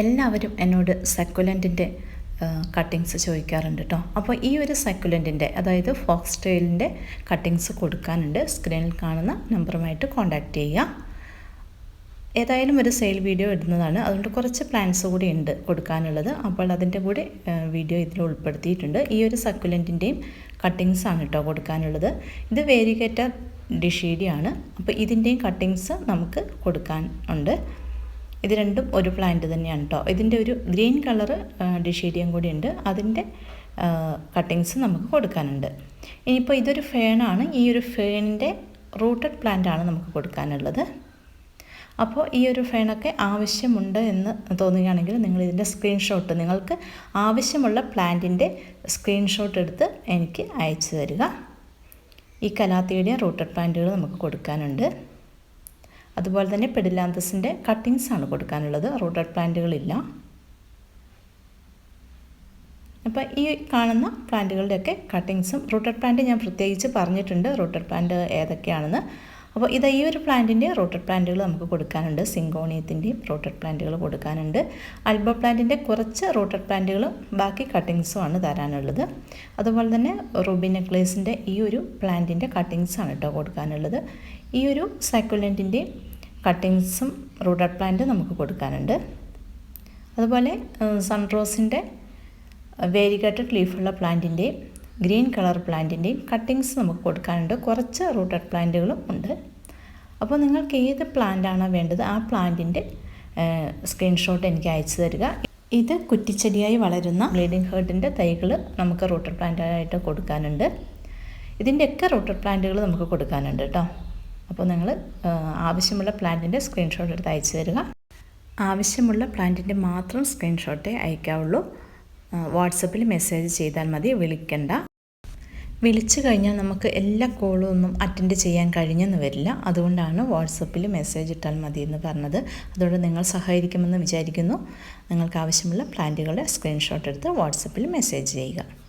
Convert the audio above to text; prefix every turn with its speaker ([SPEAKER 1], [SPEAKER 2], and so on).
[SPEAKER 1] എല്ലാവരും എന്നോട് സക്കുലന്റിന്റെ കട്ടിങ്സ് ചോദിക്കാറുണ്ട് കേട്ടോ അപ്പോൾ ഈ ഒരു സക്കുലന്റിന്റെ അതായത് ഫോക്സ് ടെയിലിന്റെ കട്ടിങ്സ് കൊടുക്കാനുണ്ട്. സ്ക്രീനിൽ കാണുന്ന നമ്പറുമായിട്ട് കോൺടാക്റ്റ് ചെയ്യുക. ഏതായാലും ഒരു സെയിൽ വീഡിയോ ഇടുന്നതാണ്. അതുകൊണ്ട് കുറച്ച് പ്ലാൻസ് കൂടി ഉണ്ട് കൊടുക്കാനുള്ളത്. അപ്പോൾ അതിന്റെ കൂടെ വീഡിയോ ഇതിൽ ഉൾപ്പെടുത്തിയിട്ടുണ്ട്. ഈ ഒരു സക്കുലന്റിന്റെയും കട്ടിങ്സ് ആണ് കേട്ടോ കൊടുക്കാനുള്ളത്. ഇത് വേരിഗേറ്റ ഡിഷീഡിയാണ്. അപ്പോൾ ഇതിന്റെയും കട്ടിങ്സ് നമുക്ക് കൊടുക്കാൻ ഉണ്ട്. ഇത് രണ്ടും ഒരു പ്ലാന്റ് തന്നെയാണ് കേട്ടോ ഇതിന്റെ ഒരു ഗ്രീൻ കളർ ഡിഷീഡിയം കൂടി ഉണ്ട്. അതിന്റെ കട്ടിങ്സ് നമുക്ക് കൊടുക്കാനുണ്ട്. ഇനിയിപ്പോൾ ഇതൊരു ഫേണാണ് ഈ ഒരു ഫേണിന്റെ റൂട്ടഡ് പ്ലാന്റ് ആണ് നമുക്ക് കൊടുക്കാനുള്ളത്. അപ്പോൾ ഈ ഒരു ഫേണൊക്കെ ആവശ്യമുണ്ട് എന്ന് തോന്നുകയാണെങ്കിൽ നിങ്ങൾ ഇതിന്റെ സ്ക്രീൻഷോട്ട് നിങ്ങൾക്ക് ആവശ്യമുള്ള പ്ലാന്റിന്റെ സ്ക്രീൻഷോട്ട് എടുത്ത് എനിക്ക് അയച്ചു തരിക. ഈ കലാത്തിയുടെ റൂട്ടഡ് പ്ലാന്റുകൾ നമുക്ക് കൊടുക്കാനുണ്ട്. അതുപോലെ തന്നെ പെഡിലാന്തസിന്റെ കട്ടിങ്സ് ആണ് കൊടുക്കാനുള്ളത്. റൂട്ടഡ് പ്ലാന്റുകളില്ല അപ്പോൾ ഈ കാണുന്ന പ്ലാന്റുകളുടെയൊക്കെ കട്ടിങ്സും റൂട്ടഡ് പ്ലാന്റ് ഞാൻ പ്രത്യേകിച്ച് പറഞ്ഞിട്ടുണ്ട്. റൂട്ടഡ് പ്ലാന്റ് ഏതൊക്കെയാണെന്ന് അപ്പോൾ ഇത് ഈ ഒരു പ്ലാന്റിന്റെ റൂട്ടഡ് പ്ലാന്റുകൾ നമുക്ക് കൊടുക്കാനുണ്ട്. സിങ്കോണിയത്തിന്റെയും റൂട്ടഡ് പ്ലാന്റുകൾ കൊടുക്കാനുണ്ട്. അൽബ പ്ലാന്റിന്റെ കുറച്ച് റൂട്ടഡ് പ്ലാന്റുകളും ബാക്കി കട്ടിങ്സും ആണ് തരാനുള്ളത്. അതുപോലെ തന്നെ റൂബി നെക്ലേസിന്റെ ഈ ഒരു പ്ലാന്റിന്റെ കട്ടിങ്സാണ് കേട്ടോ കൊടുക്കാനുള്ളത്. ഈ ഒരു സൈക്കുലന്റിന്റെയും കട്ടിങ്സും റൂട്ടഡ് പ്ലാന്റ് നമുക്ക് കൊടുക്കാനുണ്ട്. അതുപോലെ സൺറോസിന്റെ വേരിഗേറ്റഡ് ലീഫുള്ള പ്ലാന്റിന്റെയും ഗ്രീൻ കളർ പ്ലാന്റിന്റെയും കട്ടിങ്സ് നമുക്ക് കൊടുക്കാനുണ്ട്. കുറച്ച് റൂട്ടഡ് പ്ലാന്റുകളും ഉണ്ട്. അപ്പോൾ നിങ്ങൾക്ക് ഏത് പ്ലാന്റാണ് വേണ്ടത് ആ പ്ലാന്റിന്റെ സ്ക്രീൻഷോട്ട് എനിക്ക് അയച്ചു തരിക. ഇത് കുറ്റിച്ചെടിയായി വളരുന്ന ബ്ലീഡിംഗ് ഹേർട്ടിന്റെ തൈകൾ നമുക്ക് റൂട്ടഡ് പ്ലാന്റായിട്ട് കൊടുക്കാനുണ്ട്. ഇതിന്റെയൊക്കെ റൂട്ടഡ് പ്ലാന്റുകൾ നമുക്ക് കൊടുക്കാനുണ്ട് കേട്ടോ. അപ്പോൾ നിങ്ങൾ ആവശ്യമുള്ള പ്ലാന്റിന്റെ സ്ക്രീൻഷോട്ട് എടുത്ത് അയച്ചു തരിക. ആവശ്യമുള്ള പ്ലാന്റിന്റെ മാത്രം സ്ക്രീൻഷോട്ടേ അയക്കാവുള്ളൂ. വാട്സപ്പിൽ മെസ്സേജ് ചെയ്താൽ മതി വിളിക്കണ്ട. വിളിച്ചു കഴിഞ്ഞാൽ നമുക്ക് എല്ലാ കോളും ഒന്നും അറ്റൻഡ് ചെയ്യാൻ കഴിഞ്ഞെന്ന് വരില്ല. അതുകൊണ്ടാണ് വാട്സപ്പിൽ മെസ്സേജ് ഇട്ടാൽ മതി എന്ന് പറഞ്ഞത്. അതുകൊണ്ട് നിങ്ങൾ സഹകരിക്കുമെന്ന് വിചാരിക്കുന്നു. നിങ്ങൾക്ക് ആവശ്യമുള്ള പ്ലാന്റുകളുടെ സ്ക്രീൻഷോട്ട് എടുത്ത് വാട്സപ്പിൽ മെസ്സേജ് ചെയ്യുക.